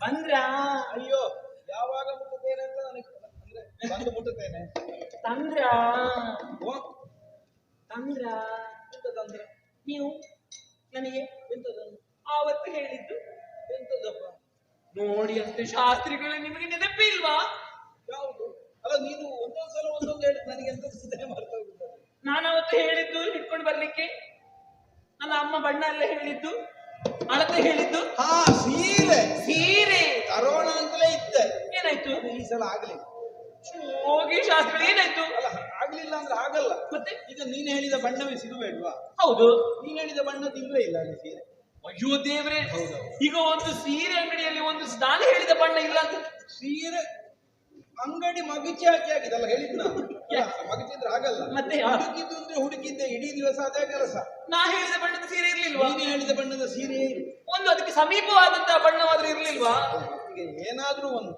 ಬಂದ್ರಾ? ಅಯ್ಯೋ ಯಾವಾಗ ಮುಟ್ಟುತ್ತೇನೆ ಅಂತ ನನಗೆ ಅಂದ್ರೆ ಬಂದು ಮುಟ್ಟುತ್ತೇನೆ. ತಂದ್ರಾ? ಓ ತಂದ್ರಾ? ತಂದ್ರ ನೀವು ನನಗೆ ಎಂತದಂದ್ರೆ ಆವತ್ತು ಹೇಳಿದ್ದು ಎಂತದಪ್ಪ? ನೋಡಿ ಅಷ್ಟೇ ಶಾಸ್ತ್ರಿಗಳು ನಿಮಗೆ ನೆನಪಿಲ್ವಾ ಯಾವುದು? ಅಲ್ಲ ನೀನು ಒಂದೊಂದ್ ಸಲ ಒಂದೊಂದು ಹೇಳಿದ್ ನನಗೆ ಎಂತ ಸುದ್ದಿ ಮಾಡ್ತಾ ನಾನು ಅವತ್ತು ಹೇಳಿದ್ದು ಹಿಡ್ಕೊಂಡು ಬರ್ಲಿಕ್ಕೆ? ನನ್ನ ಅಮ್ಮ ಬಣ್ಣ ಎಲ್ಲ ಹೇಳಿದ್ದು ಅಳತೆ ಹೇಳಿದ್ದು? ಹಾ ಸೀರೆ. ಸೀರೆ. ತರೋಣ ಅಂತಲೇ ಇದ್ದೆ. ಏನಾಯ್ತು? ಈ ಸಲ ಆಗ್ಲಿಲ್ಲ ಹೋಗಿ ಶಾಸ್ತ್ರ ಏನಾಯ್ತು? ಅಲ್ಲ ಆಗ್ಲಿಲ್ಲ ಅಂದ್ರೆ ಆಗಲ್ಲ. ಮತ್ತೆ? ಈಗ ನೀನ್ ಹೇಳಿದ ಬಣ್ಣವೇ ಸಿಗಬೇಡ್ವಾ ಹೌದು. ನೀನ್ ಹೇಳಿದ ಬಣ್ಣ ಇಲ್ವೇ ಇಲ್ಲ ಅಲ್ಲಿ ಸೀರೆ. ಅಯ್ಯೋ ದೇವ್ರೆ. ಈಗ ಒಂದು ಸೀರೆ ಅಂಗಡಿಯಲ್ಲಿ ಒಂದು ನಾನು ಹೇಳಿದ ಬಣ್ಣ ಇಲ್ಲ ಅಂತ. ಸೀರೆ ಅಂಗಡಿ ಮಗಿಚಿ ಹಾಕಿ ಆಗಿದಲ್ಲ ಹೇಳಿದ್ ನಾನು. ಅಲ್ಲ, ಮಗಿಚಿದ್ರೆ ಆಗಲ್ಲ. ಮತ್ತೆ ಹುಡುಕಿದ್ದು ಅಂದ್ರೆ ಹುಡುಕಿದ್ದೆ ಇಡೀ ದಿವಸ ಅದೇ ಕೆಲಸ. ನಾ ಹೇಳಿದ ಬಣ್ಣದ ಸೀರೆ ಇರ್ಲಿಲ್ವಾ? ನೀನು ಹೇಳಿದ ಬಣ್ಣದ ಸೀರೆ ಒಂದು ಅದಕ್ಕೆ ಸಮೀಪವಾದಂತಹ ಬಣ್ಣವಾದ್ರೂ ಈಗ ಏನಾದ್ರೂ ಒಂದು.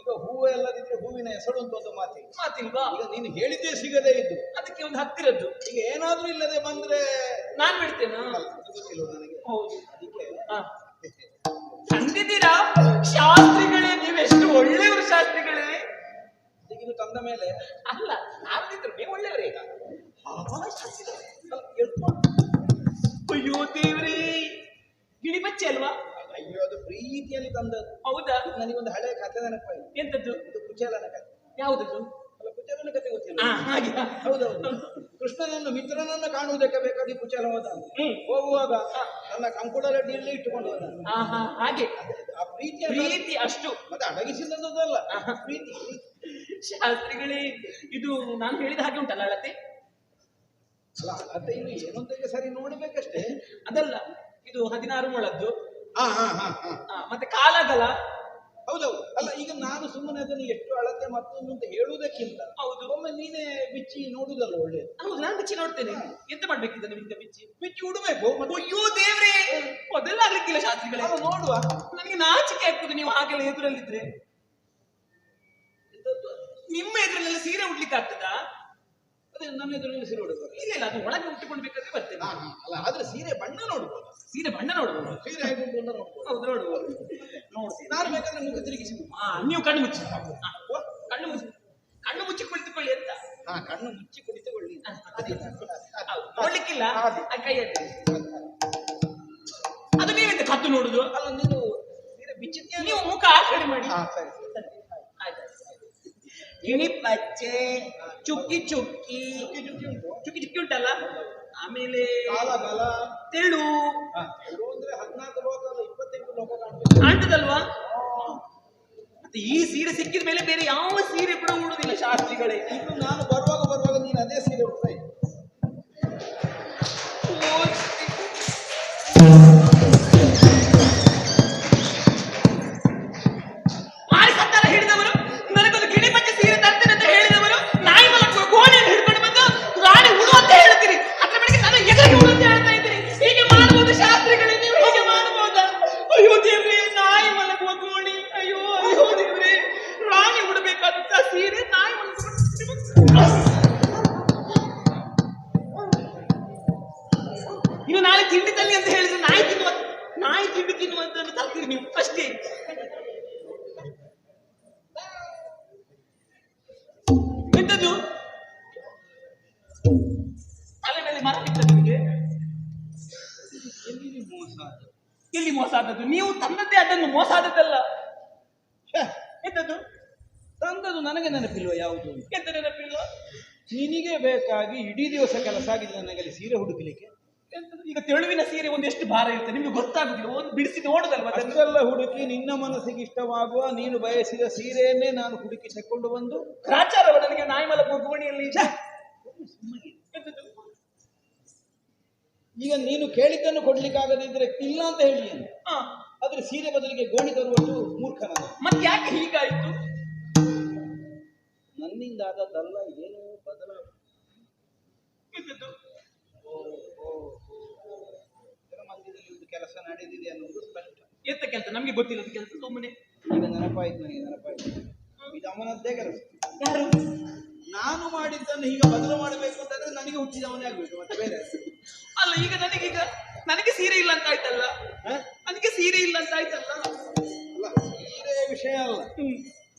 ಈಗ ಹೂವು ಎಲ್ಲದಿದ್ರೆ ಹೂವಿನ ಹೆಸರು ಅಂತ ಒಂದು ಮಾತಿ ಮಾತಿಲ್ವಾ? ಈಗ ನೀನು ಹೇಳಿದ್ದೇ ಸಿಗದೇ ಇದ್ದು. ಅದಕ್ಕೆ ಒಂದು ಹತ್ತಿರದ್ದು. ಈಗ ಏನಾದ್ರೂ ಇಲ್ಲದೆ ಬಂದ್ರೆ ನಾನ್ ಬಿಡ್ತೇನೆ? ಗೊತ್ತಿಲ್ಲ ನನಗೆ. ಹೌದು. ಅದಕ್ಕೆ. ತಂದಿದ್ದೀರಾ ಶಾಸ್ತ್ರಿಗಳೇ ನೀವೆಷ್ಟು ಒಳ್ಳೆಯವರು ಶಾಸ್ತ್ರಿಗಳೇ? ಈಗ ಇದು ತಂದ ಮೇಲೆ ಅಲ್ಲ ನಾವಿದ್ರು ನೀವು ಒಳ್ಳೆಯವರೇ ಈಗ. ತಂದದ್ದು. ಹೌದಾ? ನನಗೊಂದು ಹಳೆಯ ಕಥೆ ನೆನಪಾಯ್ತು. ಎಂತದ್ದು? ಇದು ಕುಚೇಲನ ಕಥೆ. ಯಾವುದದ್ದು ಅಲ್ಲ ಕುಚೇಲನ ಕಥೆ ಗೊತ್ತಿಲ್ಲ. ಹಾಗೆ. ಹೌದೌದು. ಕೃಷ್ಣನನ್ನು ಮಿತ್ರನನ್ನು ಕಾಣುವುದಕ್ಕೆ ಬೇಕಾಗಿ ಕುಚೇಲ ಹೋದ ಹೋಗುವಾಗ ನನ್ನ ಕಂಕುಡಲಡ್ಡಿಯಲ್ಲಿ ಇಟ್ಟುಕೊಂಡು ಹೋದ ಹಾಗೆ. ಆ ಪ್ರೀತಿ ಪ್ರೀತಿ ಅಷ್ಟು. ಮತ್ತೆ ಅಡಗಿಸಿದದ್ದಲ್ಲ ಪ್ರೀತಿ. ಶಾಸ್ತ್ರಿಗಳೇ ಇದು ನಾನು ಹೇಳಿದ ಹಾಗೆ ಉಂಟಲ್ಲ ಅಳತೆ ಅಲ್ಲ ಅಳತೆ ಇನ್ನು ಏನು ಅಂತ ಸರಿ ನೋಡಬೇಕಷ್ಟೇ. ಅದಲ್ಲ ಇದು ಹದಿನಾರು ಮೊಳದ್ದು. ಹಾ ಹಾ ಹಾ ಹಾ. ಆ, ಮತ್ತೆ ಕಾಲಾಗಲ ಹೌದೌದು ಅಲ್ಲ ಈಗ ನಾನು ಸುಮ್ಮನೆ ಅದನ್ನು ಎಷ್ಟು ಅಳತೆ ಮತ್ತೊಂದು ಅಂತ ಹೇಳುವುದಕ್ಕಿಂತ ಹೌದು. ಒಮ್ಮೆ ನೀನೇ ಬಿಚ್ಚಿ ನೋಡುದಲ್ಲ ಒಳ್ಳೇದು. ಹೌದು ನಾನು ಬಿಚ್ಚಿ ನೋಡ್ತೇನೆ. ಎಂತ ಮಾಡ್ಬೇಕಿದ್ದ ನಿಮ್ಗೆ ಬಿಚ್ಚಿ? ಬಿಚ್ಚಿ ಉಡಬೇಕು. ಮತ್ತೆ ಅಯ್ಯೋ ದೇವ್ರೆ! ಮೊದಲ ಆಗ್ಲಿಕ್ಕಿಲ್ಲ ಶಾಸ್ತ್ರಿಗಳೇ. ನೋಡುವ. ನನಗೆ ನಾಚಿಕೆ ಆಗ್ತದೆ ನೀವು ಹಾಗೆಲ್ಲ ಎದುರಲ್ಲಿದ್ರೆ. ನಿಮ್ಮ ಎದುರಲ್ಲೆಲ್ಲ ಸೀರೆ ಉಡ್ಲಿಕ್ಕೆ ಆಗ್ತದಾ ಅದೇ ನನ್ನ ಎದುರಲ್ಲಿ ಸೀರೆ ಇಲ್ಲ ಇಲ್ಲ ಅದು ಒಳಗೆ ಉಟ್ಟುಕೊಂಡು ಬೇಕಾದ್ರೆ ಬರ್ತೇನೆ ಅಲ್ಲ ಆದ್ರೆ ಸೀರೆ ಬಣ್ಣ ನೋಡ್ಬೋದು. ಸೀರೆ ಬಣ್ಣ ನೋಡ್ಬೋದು. ಸೀರೆ ಹೇಗೆ ಉಂಟು ಅಂತ ನೋಡ್ಬೋದು. ಹೌದು ನೋಡ್ಬೋದು. ನೋಡ್ತೀನಿ. ನಾನು ಬೇಕಾದ್ರೆ ಮುಖ ತಿರುಗಿಸಿ ಹಾ ನೀವು ಕಣ್ಣು ಮುಚ್ಚಿ. ಕಣ್ಣು ಮುಚ್ಚಿ. ಕಣ್ಣು ಮುಚ್ಚಿ ಕುಳಿತುಕೊಳ್ಳಿ ಅಂತ. ಹಾ ಕಣ್ಣು ಮುಚ್ಚಿ ಕುಳಿತುಕೊಳ್ಳಿ. ನೋಡ್ಲಿಕ್ಕಿಲ್ಲ. ಕೈ ಅದು ನೀವೆಂತ ಕತ್ತು ನೋಡುದು? ಅಲ್ಲ ನೀನು ಸೀರೆ ಬಿಚ್ಚಿದ್ಯಾ ನೀವು ಮುಖ ಆ ಕಡೆ ಮಾಡಿ. ಹಾ ಸರಿ ಸರಿ. ಆಯ್ತು. ಗಿಣಿ ಪಚ್ಚೆ ಚುಕ್ಕಿ ಚುಕ್ಕಿ ಚುಕ್ಕಿ ಚುಕ್ಕಿ ಉಂಟು ಚುಕ್ಕಿ ಚುಕ್ಕಿ ಉಂಟಲ್ಲ ಆಮೇಲೆ ತೆಳು ಕಾಣ್ತದಲ್ವಾ? ಮತ್ತೆ ಈ ಸೀರೆ ಸಿಕ್ಕಿದ ಮೇಲೆ ಬೇರೆ ಯಾವ ಸೀರೆ ಕೂಡ ಉಡುದಿಲ್ಲ ಶಾಸ್ತ್ರಿಗಳೇ. ಇನ್ನು ನಾನು ಬರುವಾಗ ಬರುವಾಗ ನೀನು ಅದೇ ಸೀರೆ ಉಡ್ತಾ ತಿನ್ನುವಂತ ತರ್ತೀರಿ ನೀವು. ಅಷ್ಟೇ ಎಂತದ್ದು? ತಲೆ ಮೇಲೆ ಮರ ಬಿದ್ದ ನಿಮಗೆ? ಎಲ್ಲಿ ಮೋಸ? ಎಲ್ಲಿ ಮೋಸ ಆದದ್ದು? ನೀವು ತಂದದ್ದೇ ಅದನ್ನು ಮೋಸ ಆದದ್ದಲ್ಲ. ಎಂತದ್ದು? ತಂದದ್ದು ನನಗೆ ನೆನಪಿಲ್ವ ಯಾವುದು. ಎಂತ ನೆನಪಿಲ್ವ? ನಿನಗೆ ಬೇಕಾಗಿ ಇಡೀ ದಿವಸ ಕೆಲಸ ಆಗಿದೆ ನನಗೆ ಸೀರೆ ಹುಡುಕಲಿಕ್ಕೆ? ಈಗ ತೆಳುವಿನ ಸೀರೆ ಒಂದು ಎಷ್ಟು ಭಾರ ಇರುತ್ತೆ. ನಿಮ್ಗೆ ಗೊತ್ತಾಗುದಿಲ್ಲ. ಒಂದು ಬಿಡಿಸಿ ನೋಡುದಲ್ವಾ ಅದನ್ನೆಲ್ಲ ಹುಡುಕಿ ನಿನ್ನ ಮನಸ್ಸಿಗೆ ಇಷ್ಟವಾಗುವ ನೀನು ಬಯಸಿದ ಸೀರೆಯನ್ನೇ ನಾನು ಹುಡುಕಿ ತಕೊಂಡು ಬಂದು ಗ್ರಾಚಾರವ ನನಗೆ ನಾಯಿಮಲ ಗುಣಿಯಲ್ಲಿ ಈಗ ನೀನು ಕೇಳಿದ್ದನ್ನು ಕೊಡ್ಲಿಕ್ಕಾಗದಿದ್ರೆ ಇಲ್ಲ ಅಂತ ಹೇಳಿ ಆದ್ರೆ ಸೀರೆ ಬದಲಿಗೆ ಗೋಣಿ ತರುವಷ್ಟು ಮೂರ್ಖನ ಮತ್ತೆ ಯಾಕೆ ಹೀಗಾಯ್ತು? ನನ್ನಿಂದ ಆದದ್ದಲ್ಲ ಏನೋ ಬದಲಾವಣೆ ಎಂತದ್ದು? ಓ, ಓ, ಓ. ಚಿತ್ರಮಂದಿರದಲ್ಲಿ ಒಂದು ಕೆಲಸ ನಡೆದಿದೆ ಅನ್ನೋದು ಸ್ಪಷ್ಟ. ಎತ್ತ ಕೆಲಸ? ನಮ್ಗೆ ಗೊತ್ತಿಲ್ಲ ಅದು ಕೆಲಸ ಸುಮ್ಮನೆ ಈಗ ನೆನಪಾಯ್ತು ನನಗೆ ನೆನಪಾಯ್ತು. ಇದು ಅವನದ್ದೇ ಕೆಲಸ. ಯಾರು? ನಾನು ಮಾಡಿದ್ದನ್ನು ಈಗ ಬದಲು ಮಾಡಬೇಕು ಅಂತಂದ್ರೆ ನನಗೆ ಹುಟ್ಟಿದವನೇ ಆಗ್ಬೇಕು ಮತ್ತೆ ಬೇರೆ ಅಲ್ಲ ಈಗ ನನಗೀಗ ನನಗೆ ಸೀರೆ ಇಲ್ಲ ಅಂತ ಆಯ್ತಲ್ಲ? ನನಗೆ ಸೀರೆ ಇಲ್ಲ ಅಂತ ಆಯ್ತಲ್ಲ? ಅಲ್ಲ ವಿಷಯ ಅಲ್ಲ.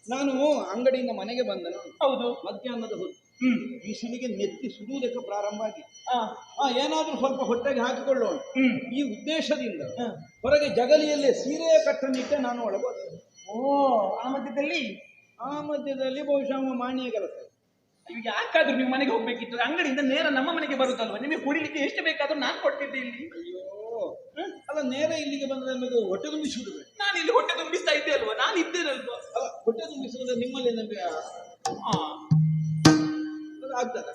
ನಾನು ಅಂಗಡಿಯಿಂದ ಮನೆಗೆ ಬಂದನು ಹೌದು. ಮಧ್ಯಾಹ್ನದ ಹೊತ್ತು. ಹ್ಮ್. ಬಿಸಿಲಿಗೆ ನೆತ್ತಿ ಸುಡುವುದಕ್ಕೆ ಪ್ರಾರಂಭ ಆಗಿ ಏನಾದ್ರೂ ಸ್ವಲ್ಪ ಹೊಟ್ಟೆಗೆ ಹಾಕಿಕೊಳ್ಳೋಣ. ಹ್ಮ್. ಈ ಉದ್ದೇಶದಿಂದ. ಹೊರಗೆ ಜಗಲಿಯಲ್ಲಿ ಸೀರೆಯ ಕಟ್ಟನಿಟ್ಟೆ ನಾನು ಒಳಗೋದೆ. ಓ ಆ ಮಧ್ಯದಲ್ಲಿ? ಆ ಮಧ್ಯದಲ್ಲಿ ಬಹುಶಃ ಮಾಣಿಯ ಕೆಲಸ. ನಿಮಗೆ ಯಾಕಾದ್ರೂ ನೀವು ಮನೆಗೆ ಹೋಗ್ಬೇಕಿತ್ತು? ಅಂಗಡಿಯಿಂದ ನೇರ ನಮ್ಮ ಮನೆಗೆ ಬರುತ್ತಲ್ವ? ನಿಮಗೆ ಕುಡಿಲಿಕ್ಕೆ ಎಷ್ಟು ಬೇಕಾದ್ರೂ ನಾನು ಕೊಟ್ಟಿದ್ದೆ ಇಲ್ಲಿ. ಅಯ್ಯೋ. ಅಲ್ಲ ನೇರ ಇಲ್ಲಿಗೆ ಬಂದ್ರೆ ನಮಗೆ ಹೊಟ್ಟೆ ತುಂಬಿಸುವುದು. ನಾನು ಇಲ್ಲಿ ಹೊಟ್ಟೆ ತುಂಬಿಸ್ತಾ ಇದ್ದೆ ಅಲ್ವಾ? ನಾನು ಇದ್ದೇನಲ್ವಾ? ಅಲ್ಲ ಹೊಟ್ಟೆ ತುಂಬಿಸುವುದ್ರೆ ನಿಮ್ಮಲ್ಲಿ ನಮಗೆ ಆಗ್ತದ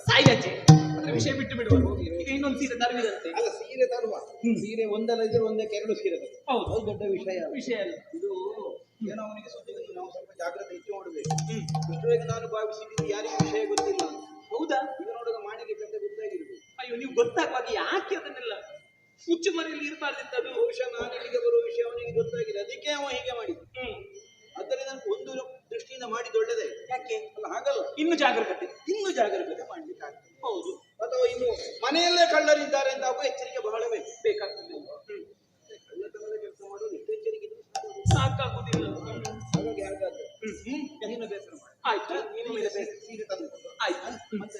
ಅದ್ರ ವಿಷಯ ಬಿಟ್ಟು ಬಿಡುವ ಈಗ ಇನ್ನೊಂದು ಸೀರೆ ತರುವಿದಂತೆ. ಅಲ್ಲ ಸೀರೆ ತರುವ. ಸೀರೆ ಒಂದಲ್ಲ ಇದ್ರೆ ಒಂದಕ್ಕೆ ಎರಡು ಸೀರೆ ತರುವ. ಹೌದು. ಅದು ದೊಡ್ಡ ವಿಷಯ. ವಿಷಯ ಅಲ್ಲ. ಇದು ಏನೋ ಅವನಿಗೆ ಸುದ್ದಿಗೆ ನಾವು ಸ್ವಲ್ಪ ಜಾಗ್ರತೆ ಹೆಚ್ಚು ಮಾಡಬೇಕು ಇಷ್ಟು ಇಷ್ಟರವರೆಗೆ ನಾನು ಭಾವಿಸಿದ್ದು ಯಾರಿಗೂ ವಿಷಯ ಗೊತ್ತಿಲ್ಲ. ಹೌದಾ? ಇದು ನೋಡುವಾಗ ಮಾಡಿಗೆ ಕತೆ ಗೊತ್ತಾಗಿರ್ಬೇಕು. ಅಯ್ಯೋ ನೀವು ಗೊತ್ತಾಗುವಾಗ ಯಾಕೆ ಅದನ್ನೆಲ್ಲ ಹುಚ್ಚು ಮನೆಯಲ್ಲಿ ಇರಬಾರ್ದಿತ್ತು ಅದು ಬಹುಶಃ ನಾನು ಇಲ್ಲಿಗೆ ಬರುವ ವಿಷಯ ಅವನಿಗೆ ಗೊತ್ತಾಗಿದೆ ಅದಕ್ಕೆ ಅವ ಹೀಗೆ ಮಾಡಿದ್ದು. ಅದರಿಂದ ಒಂದು ದೃಷ್ಟಿಯಿಂದ ಮಾಡಿದ್ದು ಒಳ್ಳೆದೇ. ಯಾಕೆ? ಅಲ್ಲ ಹಾಗಲ್ಲ. ಇನ್ನು ಜಾಗರೂಕತೆ ಇನ್ನು ಜಾಗರೂಕತೆ ಮಾಡ್ಲಿಕ್ಕೆ ಆಗ್ತದೆ ಹೌದು. ಅಥವಾ ಇನ್ನು ಮನೆಯಲ್ಲೇ ಕಳ್ಳರಿದ್ದಾರೆ ಅಂತ ಆಗುವ ಎಚ್ಚರಿಕೆ ಬಹಳ ಬೇಕು ಬೇಕಾಗ್ತದೆ. ಕಳ್ಳತನದ ಕೆಲಸ ಮಾಡುವುದು ಎಷ್ಟು ಎಚ್ಚರಿಕೆ. ಸಾಕಾಗುದಿಲ್ಲ. ಹಾಗಾಗಿ ಹಾಗಾದ್ರೆ ಹ್ಮ್. ಬೇಸರ ಮಾಡಿ. ಆಯ್ತು. ನೀನು ಬೇರೆ ಸೀರೆ ತಂದು. ಆಯ್ತು. ಮತ್ತೆ